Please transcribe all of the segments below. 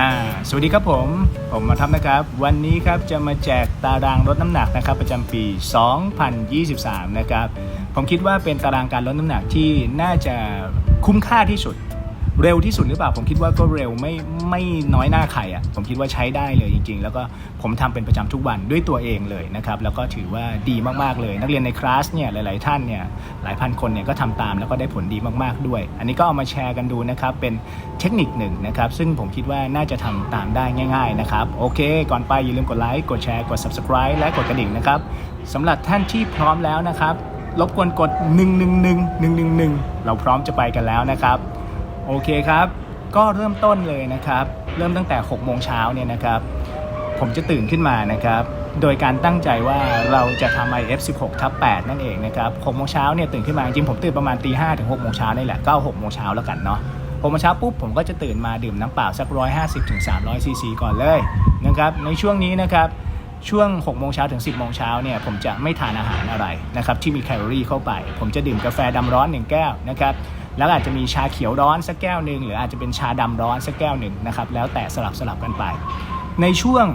อ่าสวัสดีครับผม ผมมาทับนะครับ วันนี้ครับจะมาแจกตารางลดน้ำหนักนะครับ ประจำปี 2023 นะครับ ผมคิดว่าเป็นตารางการลดน้ำหนักที่น่าจะคุ้มค่าที่สุด เร็วที่สุดหรือเปล่า ผมคิดว่าก็เร็วไม่ไม่น้อยหน้าใครอะ่ะผมคิดว่าใช้ได้เลยจริง ๆ แล้วก็ผมทำเป็นประจำทุกวันด้วยตัวเองเลยนะครับแล้วก็ถือว่าดีมากๆเลย นักเรียนในคลาสเนี่ยหลาย ๆ ท่านเนี่ยหลายพันคนเนี่ยก็ทำตามแล้วก็ได้ผลดีมากๆด้วย อันนี้ก็เอามาแชร์กันดูนะครับเป็นเทคนิคหนึ่งนะครับซึ่งผมคิดว่าน่าจะทำตามได้ง่าย ๆ นะครับโอเค ก่อนไปอย่าลืมกดไลค์กดแชร์กด subscribe และกดกระดิ่งนะครับสำหรับท่านที่พร้อมแล้วนะครับรบกวนกด 111 111 เราพร้อมจะไปกันแล้วนะครับ โอเคครับ ก็เริ่มต้นเลยนะครับ เริ่มตั้งแต่6โมงเช้าเนี่ยนะครับ ผมจะตื่นขึ้นมานะครับ โดยการตั้งใจว่าเราจะทำ IF 16ทับ8นั่นเองนะครับ6โมงเช้าเนี่ยตื่นขึ้นมาจริงผมตื่นประมาณตี5ถึง6โมงเช้านี่แหละก็6โมงเช้าแล้วกันเนาะ6โมงเช้าปุ๊บผมก็จะตื่นมาดื่มน้ำเปล่าสัก 150ถึง300ซีซีก่อนเลยนะครับในช่วงนี้นะครับช่วง6โมงเช้าถึง 10โมงเช้าเนี่ยผมจะไม่ทานอาหารอะไรนะครับที่มีแคลอรี่เข้าไป ผมจะดื่มกาแฟดำร้อน 1 แก้วนะครับ แล้วอาจจะมีชาเขียวร้อนสักแก้วหนึ่งหรืออาจจะเป็นชาดำร้อนสักแก้วหนึ่งนะครับแล้วแต่สลับสลับกันไป ในช่วง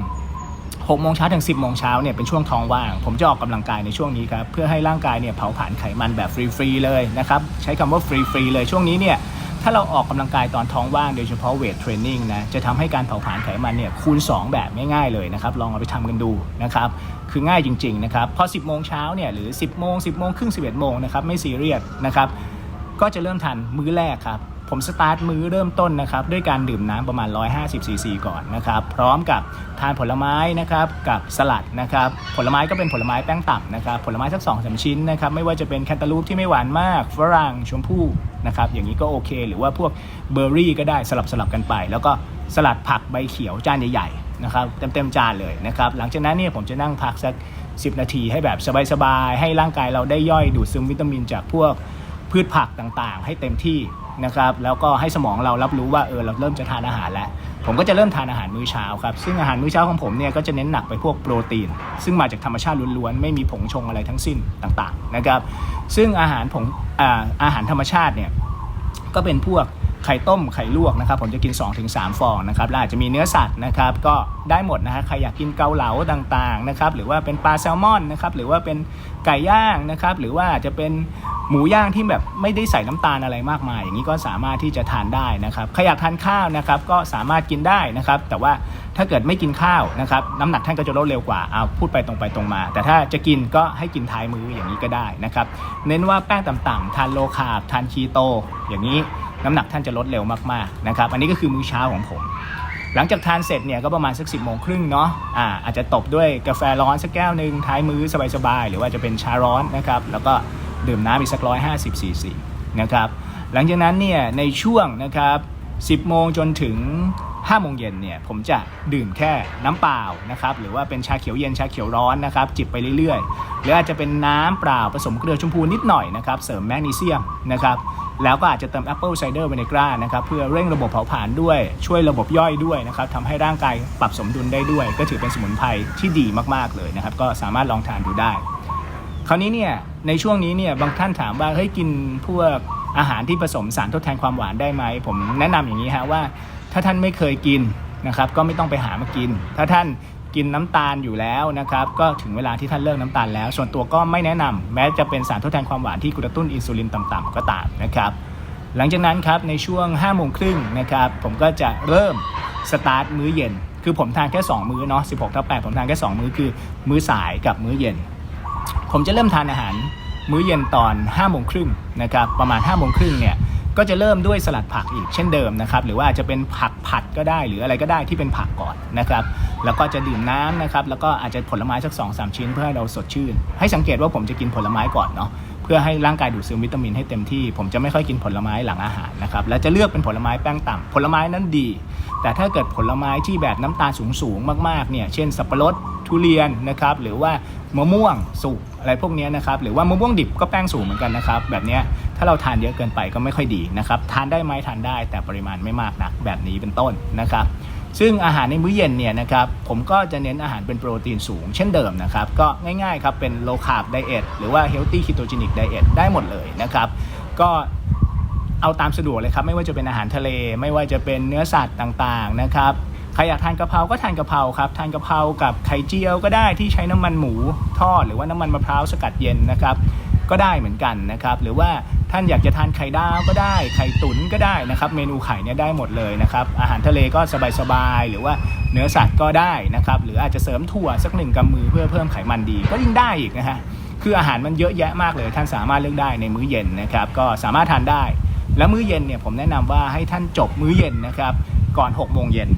6โมงเช้าถึง 10โมงเช้าเนี่ยเป็นช่วงท้องว่าง ผมจะออกกำลังกายในช่วงนี้ครับเพื่อให้ร่างกายเนี่ยเผาผลาญไขมันแบบฟรีๆเลยนะครับใช้คำว่าฟรีๆเลยช่วงนี้เนี่ยถ้าเราออกกำลังกายตอนท้องว่างโดยเฉพาะเวทเทรนนิ่งนะจะทำให้การเผาผลาญไขมันเนี่ยคูณ 2 แบบง่ายๆเลยนะครับลองเอาไปทำกันดูนะครับคือง่ายจริงๆนะครับพอ 10โมงเช้าเนี่ยหรือ 10โมง10โมงครึ่ง11โมงนะครับไม่ซีเรียสนะครับ ก็จะเริ่มทานมื้อแรกครับ ผมสตาร์ทมื้อเริ่มต้นนะครับ ด้วยการดื่มน้ำประมาณ 150ซีซีก่อนนะครับ พร้อมกับทานผลไม้นะครับกับสลัดนะครับ ผลไม้ก็เป็นผลไม้แป้งต่ำนะครับ ผลไม้สัก2องสาชิ้นนะครับ ไม่ว่าจะเป็นแคนตาลูปที่ไม่หวานมาก ฝรั่งชมพู่นะครับ อย่างนี้ก็โอเค หรือว่าพวกเบอร์รี่ก็ได้สลับสลับกันไป แล้วก็สลัดผักใบเขียวจานใหญ่ๆนะครับเต็มๆจานเลยนะครับ หลังจากนั้นเนี่ยผมจะนั่งพักสัก 10 นาทีให้แบบสบายๆ ให้ร่างกายเราได้ย่อยดูดซึมวิตามินจากพวก พืชผักต่างๆ ให้เต็มที่นะครับแล้วก็ให้สมองเรารับรู้ว่าเออเราเริ่มจะทานอาหารแล้ว ผมก็จะเริ่มทานอาหารมื้อเช้าครับซึ่งอาหารมื้อเช้าของผมเนี่ยก็จะเน้นหนักไปพวกโปรตีน ซึ่งมาจากธรรมชาติล้วนๆไม่มีผงชงอะไรทั้งสิ้นต่างๆนะครับซึ่งอาหารผงอาอาหารธรรมชาติเนี่ยก็เป็นพวก ไข่ต้มไข่ลวกนะครับผมจะกิน 2-3 ฟองนะครับแล้วอาจจะมีเนื้อสัตว์นะครับก็ได้หมดนะฮะใครอยากกินเกาเหลาต่างๆนะครับหรือว่าเป็นปลาแซลมอนนะครับหรือว่าเป็นไก่ย่างนะครับหรือว่าจะเป็นหมูย่างที่แบบไม่ได้ใส่น้ำตาลอะไรมากมาย อย่างนี้ก็สามารถที่จะทานได้นะครับใครอยากทานข้าวนะครับก็สามารถกินได้นะครับแต่ว่าถ้าเกิดไม่กินข้าวนะครับน้ำหนักท่านก็จะลดเร็วกว่าเอาพูดไปตรงไปตรงมา แต่ถ้าจะกินก็ให้กินท้ายมื้ออย่างนี้ก็ได้นะครับเน้นว่าแป้งต่ำๆทานโลคาร์บทานคีโตอย่างนี้ น้ำหนักท่านจะลดเร็วมากๆนะครับอันนี้ก็คือมื้อเช้าของผม หลังจากทานเสร็จเนี่ยก็ประมาณสักสิบโมงครึ่งเนาะอ่าอาจจะตบด้วยกาแฟร้อนสักแก้วหนึ่งท้ายมื้อสบายๆหรือว่าจะเป็นชาร้อนนะครับแล้วก็ดื่มน้ำอีกสักร้อยห้าสิบซีซีนะครับหลังจากนั้นเนี่ยในช่วงนะครับ10โมงจนถึง 5โมงเย็นเนี่ยผมจะดื่มแค่น้ำเปล่านะครับหรือว่าเป็นชาเขียวเย็นชาเขียวร้อนนะครับจิบไปเรื่อยๆ หรืออาจจะเป็นน้ำเปล่าผสมเกลือชมพูนิดหน่อยนะครับเสริมแมกนีเซียมนะครับแล้วก็อาจจะเติม Apple Cider Vinegar นะครับเพื่อเร่งระบบเผาผลาญด้วยช่วยระบบย่อยด้วยนะครับทำให้ร่างกายปรับสมดุลได้ด้วย ก็ถือเป็นสมุนไพรที่ดีมากๆเลยนะครับก็สามารถลองทานดูได้ คราวนี้เนี่ยในช่วงนี้เนี่ยบางท่านถามว่าเฮ้ยกินพวกอาหารที่ผสมสารทดแทนความหวานได้ไหม ผมแนะนำอย่างนี้ฮะว่า ถ้าท่านไม่เคยกินนะครับ ก็ไม่ต้องไปหามากิน ถ้าท่านกินน้ำตาลอยู่แล้วนะครับ ก็ถึงเวลาที่ท่านเลิกน้ำตาลแล้ว ส่วนตัวก็ไม่แนะนำแม้จะเป็นสารทดแทนความหวานที่กระตุ้นอินซูลินต่ำๆก็ตามนะครับ หลังจากนั้นครับในช่วง5โมงครึ่งนะครับ ผมก็จะเริ่มสตาร์ทมื้อเย็น คือผมทานแค่ 2 มื้อเนาะ16ทับ8ผมทานแค่ 2 มื้อคือมื้อสายกับมื้อเย็น ผมจะเริ่มทานอาหารมื้อเย็นตอน5โมงครึ่งนะครับ ประมาณ5โมงครึ่งเนี่ย ก็จะเริ่มด้วยสลัดผักอีกเช่นเดิมนะครับ หรือว่าจะเป็นผักผัดก็ได้ หรืออะไรก็ได้ที่เป็นผักก่อนนะครับ แล้วก็จะดื่มน้ำนะครับ แล้วก็อาจจะผลไม้สัก2อสชิ้นเพื่อให้เราสดชื่น ให้สังเกตว่าผมจะกินผลไม้ก่อนเนาะ เพื่อให้ร่างกายดูดซึมวิตามินให้เต็มที่ ผมจะไม่ค่อยกินผลไม้หลังอาหารนะครับ และจะเลือกเป็นผลไม้แป้งต่ำผลไม้นั้นดี แต่ถ้าเกิดผลไม้ที่แบบน้ำตาลสูงๆมากๆ เนี่ย เช่น สับปะรด ทุเรียนนะครับ หรือว่า มะม่วงสุกอะไรพวกนี้นะครับหรือว่ามะม่วงดิบก็แป้งสูงเหมือนกันนะครับแบบนี้ถ้าเราทานเยอะเกินไปก็ไม่ค่อยดีนะครับทานได้ไหมทานได้แต่ปริมาณไม่มากนักแบบนี้เป็นต้นนะครับซึ่งอาหารในมื้อเย็นเนี่ยนะครับผมก็จะเน้นอาหารเป็นโปรตีนสูงเช่นเดิมนะครับก็ง่ายๆครับเป็น low carb diet หรือว่า healthy ketogenic diet ได้หมดเลยนะครับก็เอาตามสะดวกเลยครับไม่ว่าจะเป็นอาหารทะเล ไม่ว่าจะเป็นเนื้อสัตว์ต่างๆนะครับ รอยากทานกะเพราก็ทานกะเพราครับทานกะเพรากับไข่เจียวก็ได้ที่ใช้น้ำมันหมูทอดหรือว่าน้ำมันมะพร้าวสกัดเย็นนะครับก็ได้เหมือนกันนะครับหรือว่าท่านอยากจะทานไข่ดาวก็ได้ ไข่ตุ๋นก็ได้นะครับเมนูไข่เนี่ยได้หมดเลยนะครับอาหารทะเลก็สบายๆหรือว่าเนื้อสัตว์ก็ได้นะครับหรืออาจจะเสริมถั่วสักหนึ่งกำมือเพื่อเพิ่มไขมันดีก็ยิ่งได้อีกนะฮะคืออาหารมันเยอะแยะมากเลย ท่านสามารถเลือกได้ในมื้อเย็นนะครับก็สามารถทานได้ แล้วมื้อเย็นเนี่ยผมแนะนำว่าให้ท่านจบมื้อเย็นนะครับก่อน6โมงเย็น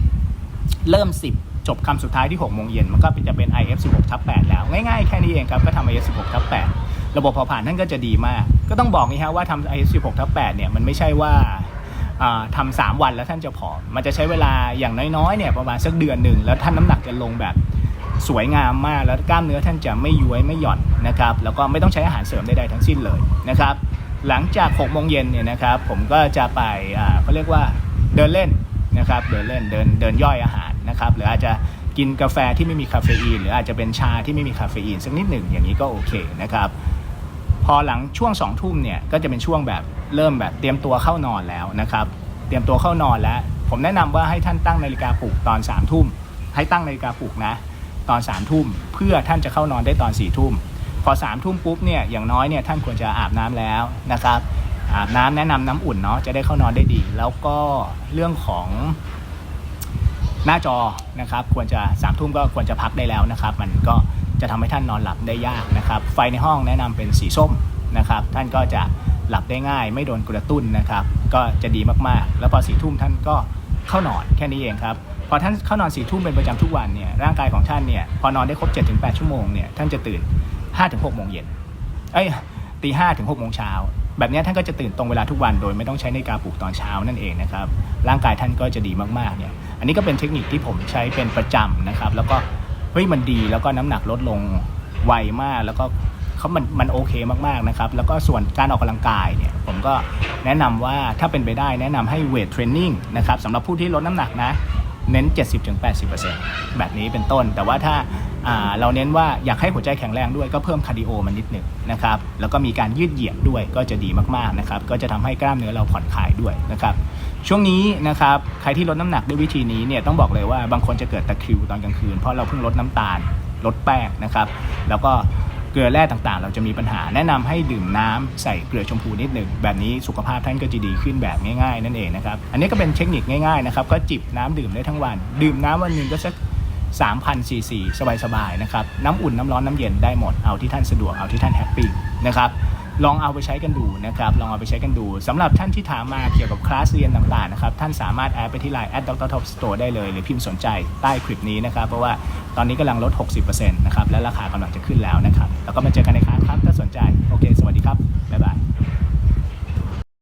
เริ่ม 10 จบคำสุดท้ายที่6โมงเย็นมันก็เป็นจะเป็น IF 16ทับ8แล้ว ง่ายๆ แค่นี้เองครับก็ทำ IF 16ทับ8ระบบเผาผลาญท่านก็จะดีมาก ก็ต้องบอกนี่ฮะว่าทำ IF 16ทับ8เนี่ยมันไม่ใช่ว่าทำสามวันแล้วท่านจะผอม มันจะใช้เวลาอย่างน้อยๆเนี่ยประมาณสักเดือนหนึ่ง แล้วท่านน้ำหนักจะลงแบบสวยงามมาก แล้วกล้ามเนื้อท่านจะไม่ย้วยไม่หย่อนนะครับ แล้วก็ไม่ต้องใช้อาหารเสริมใดๆทั้งสิ้นเลยนะครับ หลังจาก6โมงเย็นเนี่ยนะครับ ผมก็จะไปเขาเรียกว่าเดินเล่นนะครับ เดินเล่นเดินเดินย่อยอาหาร นะครับหรืออาจจะกินกาแฟที่ไม่มีคาเฟอีนหรืออาจจะเป็นชาที่ไม่มีคาเฟอีนสักนิดหนึ่งอย่างนี้ก็โอเคนะครับพอหลังช่วง2องทุ่มเนี่ยก็จะเป็นช่วงแบบเริ่มแบบเตรียมตัวเข้านอนแล้วนะครับ เตรียมตัวเข้านอนแล้ว ผมแนะนำว่าให้ท่านตั้งนาฬิกาปลุกตอน3ามทุ่มให้ตั้งนาฬิกาปลุกนะตอน3ามทุ่มเพื่อท่านจะเข้านอนได้ตอน4ี่ทุ่มพอ3ามทุ่มปุ๊บเนี่ยอย่างน้อยเนี่ยท่านควรจะอาบน้ำแล้วนะครับอาบน้ำแนะนำน้ำอุ่นเนาะจะได้เข้านอนได้ดี แล้วก็เรื่องของ หน้าจอนะครับควรจะสามทุ่มก็ควรจะพักได้แล้วนะครับ มันก็จะทำให้ท่านนอนหลับได้ยากนะครับ ไฟในห้องแนะนำเป็นสีส้มนะครับ ท่านก็จะหลับได้ง่าย ไม่โดนกระตุ้นนะครับ ก็จะดีมากๆ แล้วพอสี่ทุ่มท่านก็เข้านอนแค่นี้เองครับพอท่านเข้านอนสี่ทุ่มเป็นประจำทุกวันเนี่ยร่างกายของท่านเนี่ยพอนอนได้ครบ7-8ถึงชั่วโมงเนี่ยท่านจะตื่น5-6ถึงโมงเย็นเอ้ย ตีห้าถึงหกโมงเช้าแบบนี้ท่านก็จะตื่นตรงเวลาทุกวันโดยไม่ต้องใช้ในาฬิกาปลุกตอนเช้านั่นเองนะครับร่างกายท่านก็จะดีมากๆเนี่ยอันนี้ก็เป็นเทคนิคที่ผมใช้เป็นประจำนะครับแล้วก็เฮ้ยมันดีแล้วก็น้ำหนักลดลงไวมากแล้วก็เขามันมันโอเคมากๆนะครับแล้วก็ส่วนการออกกำลังกายเนี่ยผมก็แนะนำว่าถ้าเป็นไปได้แนะนำให้เวทเทรนนิ่งนะครับสำหรับผู้ที่ลดน้ำหนักนะ เน้น 70-80%แบบนี้เป็นต้น แต่ว่าถ้าาเราเน้นว่าอยากให้หัวใจแข็งแรงด้วยก็เพิ่มคาร์ดิโอมันนิดหนึ่งนะครับ แล้วก็มีการยืดเหยียดด้วยก็จะดีมากๆนะครับ ก็จะทำให้กล้ามเนื้อเราผ่อนคลายด้วยนะครับ ช่วงนี้นะครับใครที่ลดน้ำหนักด้วยวิธีนี้เนี่ยต้องบอกเลยว่าบางคนจะเกิดตะคริวตอนกลางคืนเพราะเราเพิ่งลดน้ำตาลลดแป้งนะครับ แล้วก็ เกลือแร่ต่างๆ เราจะมีปัญหาแนะนำให้ดื่มน้ำใส่เกลือชมพูนิดหนึ่งแบบนี้สุขภาพท่านก็จะดีขึ้นแบบง่ายๆ นั่นเองนะครับ อันนี้ก็เป็นเทคนิคง่ายๆนะครับก็จิบน้ำดื่มได้ทั้งวัน ดื่มน้ำวันหนึ่งก็สัก3,000ซีซีสบายๆนะครับน้ำอุ่นน้ำร้อนน้ำเย็นได้หมดเอาที่ท่านสะดวกเอาที่ท่านแฮปปี้นะครับ ลองเอาไปใช้กันดูนะครับ ลองเอาไปใช้กันดูสำหรับท่านที่ถามมาเกี่ยวกับคลาสเรียนต่างๆนะครับ ท่านสามารถแอดไปที่ไลน์ at dr top store ได้เลย หรือพิมพ์สนใจใต้คลิปนี้นะครับ เพราะว่าตอนนี้กำลังลด 60%นะครับ และราคากำลังจะขึ้นแล้วนะครับ แล้วก็มาเจอกันในคลาสครับ ถ้าสนใจ โอเค สวัสดีครับ